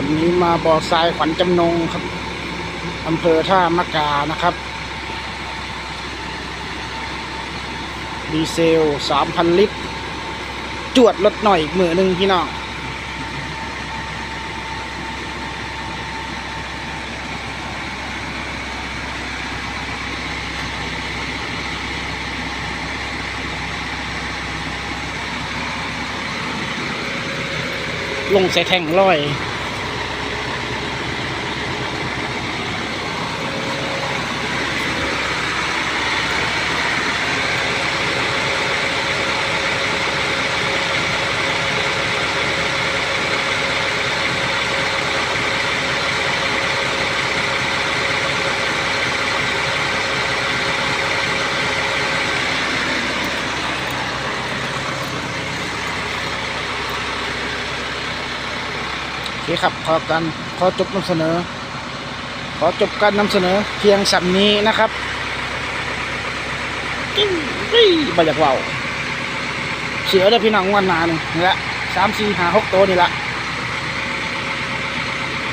วันนี้มาบ่อทรายขวัญจำนงครับอำเภอท่ามะกานะครับ ดีเซล3,000ลิตร จวดรถหน่อยอีกมือหนึ่งพี่น้องลงใส่แท่งร้อย คครับขอการขอจบนำเสนอ ขอจบการนำเสนอ เพียงสัมนี้นะครับกิ้งกี้บรรยากาศเสือได้พี่น้องวันนานี่แหละสามสี่ห้าหกตัวนี่ละ